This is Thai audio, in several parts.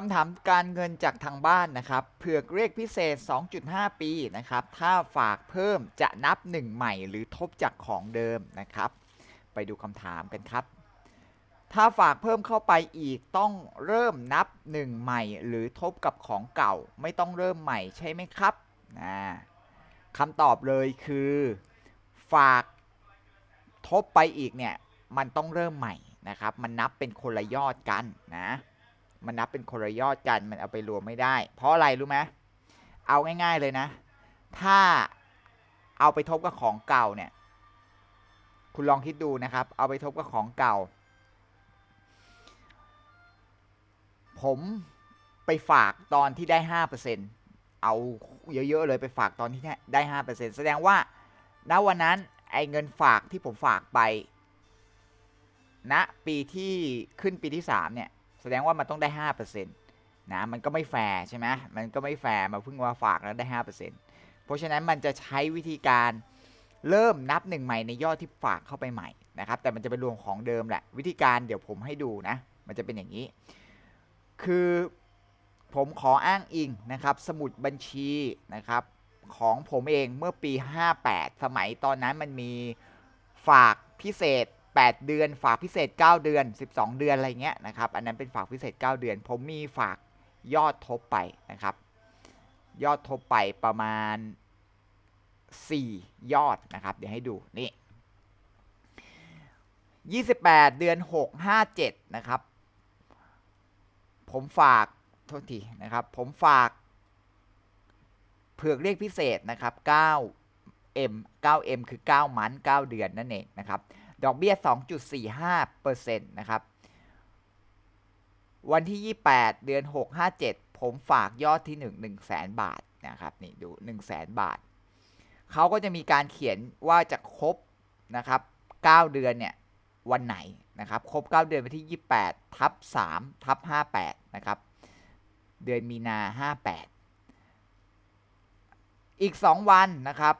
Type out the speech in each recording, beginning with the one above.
คำถามการเงินจากทางบ้านนะครับเผือกเรียกพิเศษ 2.5 ปีนะครับ ถ้าฝากเพิ่มจะนับ 1 ใหม่ หรือทบจากของเดิมนะครับ ไปดูคำถามกันครับ ถ้าฝากเพิ่มเข้าไปอีกต้องเริ่มนับ 1 ใหม่ หรือทบกับของเก่า ไม่ต้องเริ่มใหม่ใช่ไหมครับนะคำตอบเลยคือ ฝากทบไปอีกเนี่ยมันต้องเริ่มใหม่นะครับ มันนับเป็นคนละยอดกันนะ มันนับเป็นคนละยอดกันมันเอาไปรวมไม่ได้ เพราะอะไรรู้ไหมเอาง่าย ๆเลยนะ ถ้าเอาไปทบกับของเก่าเนี่ย คุณลองคิดดูนะครับ เอาไปทบกับของเก่า ผมไปฝากตอนที่ได้ห้าเปอร์เซ็นเอาเยอะๆเลยไปฝากตอนที่ได้ห้าเปอร์เซ็นแสดงว่าณวันนั้นไอ้เงินฝากที่ผมฝากไปณนะปีที่ขึ้นปีที่สามเนี่ย ดงว่ามันต้องได้ห้าเปอร์เซ็นต์นะมันก็ไม่แฟร์ใช่ไหมมันก็ไม่แฟร์มาเพิ่งว่าฝากแล้วได้ห้าเปอร์เซ็นต์เพราะฉะนั้นมันจะใช้วิธีการเริ่มนับหนึ่งใหม่ในยอดที่ฝากเข้าไปใหม่นะครับแต่มันจะเป็นรวมของเดิมแหละ วิธีการเดี๋ยวผมให้ดูนะ มันจะเป็นอย่างนี้ คือผมขออ้างอิงนะครับ สมุดบัญชีนะครับของผมเองเมื่อปี 58 สมัยตอนนั้นมันมีฝากพิเศษ 8 เดือน ฝากพิเศษ 9 เดือน 12 เดือนอะไรเงี้ยนะครับ อันนั้นเป็นฝากพิเศษ 9 เดือน ผมมีฝากยอดทบไปนะครับ ยอดทบไปประมาณ 4 ยอดนะครับ เดี๋ยวให้ดูนี่ 28 เดือน 6 57 นะครับ ผมฝากโทษทีนะครับ ผมฝากเผือกเรียกพิเศษนะครับ 9M 9M คือ 9 มัน 9 เดือนนั่นเองนะครับ ดอกเบี้ย 2.45%นะครับ วันที่ 28 เดือน 6 57 ผมฝากยอดที่ 1 1 0 0 0 0 บาทนะครับ นี่ดู1 0 0 0 0 0 บาท เขาก็จะมีการเขียนว่าจะครบนะครับ 9 เดือนเนี่ย วันไหนนะครับ ครบ 9 เดือนวันที่ 28 ทับ 3 ทับ 58 นะครับ เดือนมีนา 58 อีก 2 วันนะครับ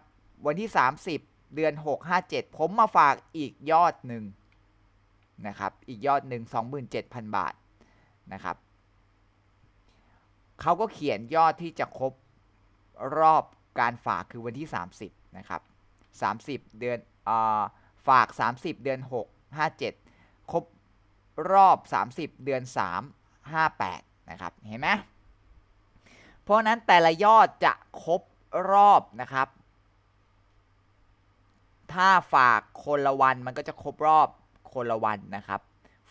วันที่ 30 เดือน 6 57 ผมมาฝากอีกยอดหนึ่งนะครับ อีกยอดหนึ่ง27,000 บาทนะครับเขาก็เขียนยอดที่จะครบรอบการฝากคือวันที่ 30 นะครับ 30 เดือนอฝาก 30 เดือน 6 57 ครบรอบ 30 เดือน 3 58 นะครับ เห็นไหมเพราะนั้นแต่ละยอดจะครบรอบนะครับ ถ้าฝากคนละวันมันก็จะครบรอบคนละวันนะครับ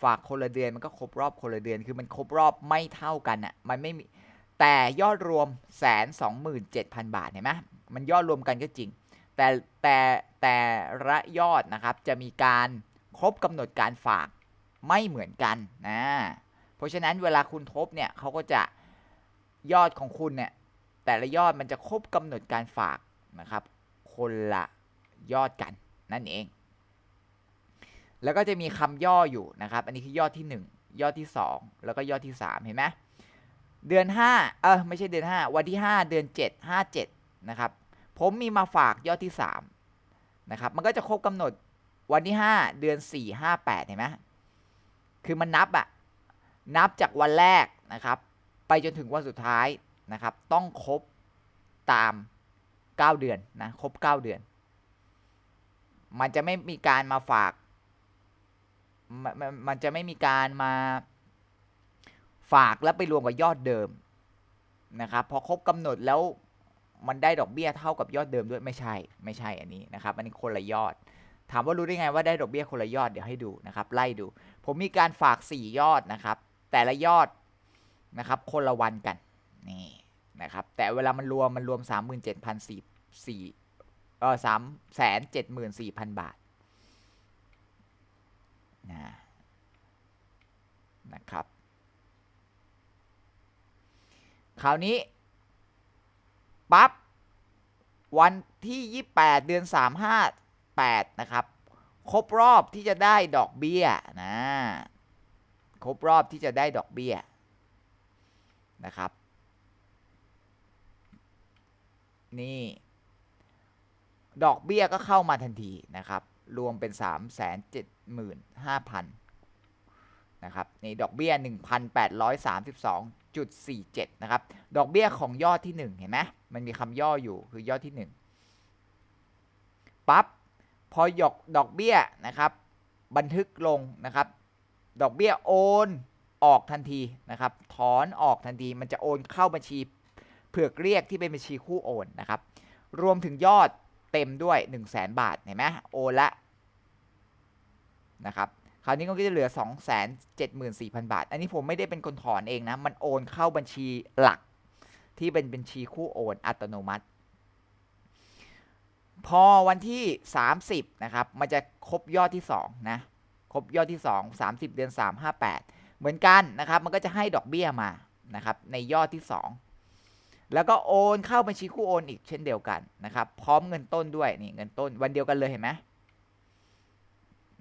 ฝากคนละเดือนมันก็ครบรอบคนละเดือนคือมันครบรอบไม่เท่ากันอะ่ะมันไม่มีแต่ยอดรวมแสนสองหมื่นเจ็ดพันบาทเห็นไหมมันยอดรวมกันก็จริง แต่แต่แต่ละยอดนะครับจะมีการครบกำหนดการฝากไม่เหมือนกันนะเพราะฉะนั้นเวลาคุณทบเนี่ยเขาก็จะยอดของคุณเนี่ยแต่ละยอดมันจะครบกำหนดการฝากนะครับ คนละ ยอดกันนั่นเอง แล้วก็จะมีคำย่ออยู่นะครับ อันนี้คือยอดที่ 1 ยอดที่ 2 แล้วก็ยอดที่ 3 เห็นไหมเดือน 5 เออไม่ใช่เดือน 5 วันที่ 5 เดือน 7 57 นะครับ ผมมีมาฝากยอดที่ 3 นะครับ มันก็จะครบกำหนดวันที่ 5 เดือน 4 58 เห็นไหมคือมันนับอะนับจากวันแรกนะครับ ไปจนถึงวันสุดท้ายนะครับ ต้องครบตาม 9 เดือนนะ ครบ 9 เดือน มันจะไม่มีการมาฝากมมมันจะไม่มีการมาฝากแล้วไปรวมกับยอดเดิมนะครับพอครบกำหนดแล้วมันได้ดอกเบี้ยเท่ากับยอดเดิมด้วยไม่ใช่ไม่ใช่อันนี้นะครับอันนี้คนละยอด ถามว่ารู้ได้ไงว่าได้ดอกเบี้ยคนละยอดเดี๋ยวให้ดูนะครับไล่ดู ผมมีการฝาก 4 ยอดนะครับ แต่ละยอดนะครับคนละวันกันนี่นะครับแต่เวลามันรวมมันรวม 37,404 เออ374,000บาทนะนะครับ คราวนี้ปั๊บวันที่ 28 เดือน 358 นะครับ ครบรอบที่จะได้ดอกเบี้ยนะครบรอบที่จะได้ดอกเบี้ยนะครับ นี่ ดอกเบี้ยก็เข้ามาทันทีนะครับ รวมเป็น 3 7 5 0 0 0นะครับในดอกเบี้ย 1,832.47 นะครับ ดอกเบี้ยของยอดที่ 1 เห็นไหมมันมีคำย่ออยู่คือยอดที่ 1 ปั๊บพอหยกดอกเบี้ยนะครับ บันทึกลงนะครับ ดอกเบี้ยโอนออกทันทีนะครับ ถอนออกทันที มันจะโอนเข้าบัญชีเผือกเรียกที่เป็นบัญชีคู่โอนนะครับ รวมถึงยอด เต็มด้วย 1 0 0 0 0แบาทเห็นไหมโอนละนะครับคราวนี้ก็จะเหลือ 274,000 บาท อันนี้ผมไม่ได้เป็นคนถอนเองนะ มันโอนเข้าบัญชีหลัก ที่เป็นบัญชีคู่โอนอัตโนมัติ พอวันที่ 30 นะครับ มันจะครบยอดที่ 2 นะ ครบยอดที่ 2 30 เดือน 3 58 เหมือนกันนะครับ มันก็จะให้ดอกเบี้ยมานะครับ ในยอดที่ 2 แล้วก็โอนเข้าบัญชีคู่โอนอีกเช่นเดียวกันนะครับ พร้อมเงินต้นด้วยนี่เงินต้นวันเดียวกันเลยเห็นไหม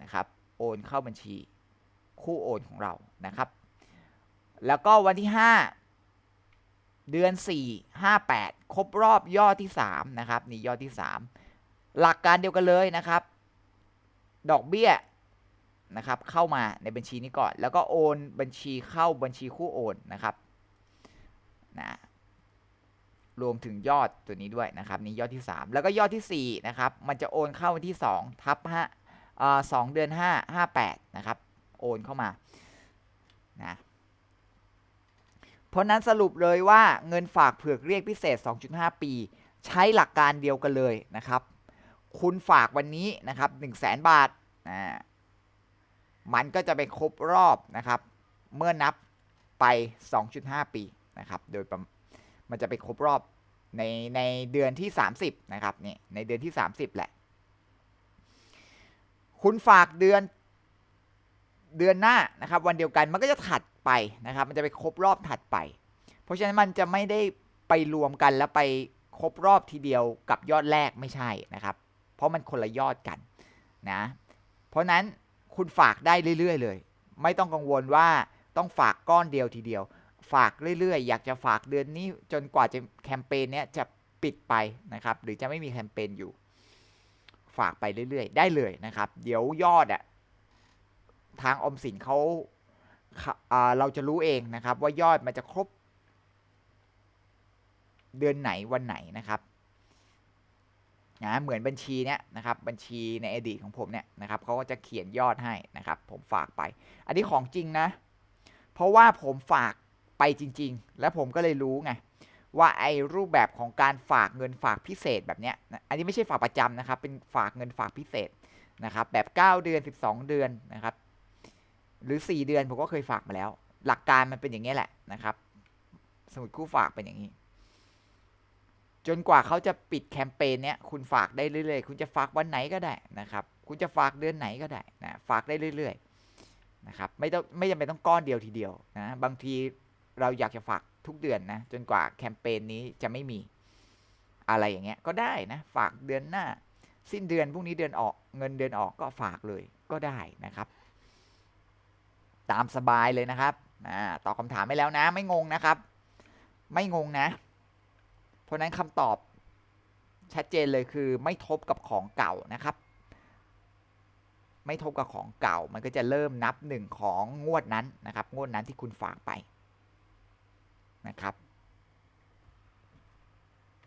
นะครับ โอนเข้าบัญชีคู่โอนของเรานะครับ แล้วก็วันที่ 5 เดือน 4 58 ครบรอบยอดที่ 3 นะครับ นี่ยอดที่ 3 หลักการเดียวกันเลยนะครับ ดอกเบี้ยนะครับ เข้ามาในบัญชีนี้ก่อน แล้วก็โอนบัญชีเข้าบัญชีคู่โอนนะครับนะ รวมถึงยอดตัวนี้ด้วยนะครับนี่ยอดที่ 3 แล้วก็ยอดที่4นะครับมันจะโอนเข้าวันที่ 2 ทับ5 2เดือน 5 58นะครับโอนเข้ามานะเพราะนั้นสรุปเลยว่าเงินฝากเผือกเรียกพิเศษ 2.5 ปี ใช้หลักการเดียวกันเลยนะครับ คุณฝากวันนี้นะครับ1 0 0 0 0แบาทนะมันก็จะไปครบรอบนะครับ เมื่อนับไป 2.5 ปีนะครับ โดยมั มันจะไปครบรอบในในเดือนที่ 30 นะครับนี่ในเดือนที่ 30 แหละ คุณฝากเดือนเดือนหน้านะครับ วันเดียวกันมันก็จะถัดไปนะครับ มันจะไปครบรอบถัดไป เพราะฉะนั้นมันจะไม่ได้ไปรวมกันแล้วไปครบรอบทีเดียวกับยอดแรกไม่ใช่นะครับ เพราะมันคนละยอดกันนะ เพราะนั้นคุณฝากได้เรื่อยๆเลย ไม่ต้องกังวลว่าต้องฝากก้อนเดียวทีเดียว ฝากเรื่อยๆ อยากจะฝากเดือนนี้จนกว่าจะแคมเปญเนี้ยจะปิดไปนะครับ หรือจะไม่มีแคมเปญอยู่ ฝากไปเรื่อยๆ ได้เลยนะครับ เดี๋ยวยอดอะทางอมสินเขาเราจะรู้เองนะครับ ว่ายอดมันจะครบ เดือนไหนวันไหนนะครับนะเหมือนบัญชีเนี้ยนะครับบัญชีในอดีตของผมเนี่ยนะครับเขาก็จะเขียนยอดให้นะครับ ผมฝากไป อันนี้ของจริงนะ เพราะว่าผมฝาก ไปจริง ๆ แล้วผมก็เลยรู้ไงว่าไอ้รูปแบบของการฝากเงินฝากพิเศษแบบเนี้ย อันนี้ไม่ใช่ฝากประจำนะครับ เป็นฝากเงินฝากพิเศษนะครับ แบบ 9 เดือน 12 เดือนนะครับ หรือ 4 เดือนผมก็เคยฝากมาแล้ว หลักการมันเป็นอย่างนี้แหละนะครับ สมุดคู่ฝากเป็นอย่างนี้ จนกว่าเขาจะปิดแคมเปญเนี้ยคุณฝากได้เรื่อยๆ คุณจะฝากวันไหนก็ได้นะครับ คุณจะฝากเดือนไหนก็ได้นะ ฝากได้เรื่อยๆนะครับ ไม่ต้องไม่จำเป็นต้องก้อนเดียวทีเดียวนะ บางที เราอยากจะฝากทุกเดือนนะ จนกว่าแคมเปญนี้จะไม่มีอะไรอย่างเงี้ยก็ได้นะ ฝากเดือนหน้า สิ้นเดือนพรุ่งนี้เดือนออก เงินเดือนออกก็ฝากเลยก็ได้นะครับ ตามสบายเลยนะครับตอบคำถามไม่แล้วนะ ไม่งงนะครับ ไม่งงนะ เพราะนั้นคำตอบชัดเจนเลยคือไม่ทบกับของเก่านะครับ ไม่ทบกับของเก่า มันก็จะเริ่มนับหนึ่งของงวดนั้นนะครับ งวดนั้นที่คุณฝากไป นะครับ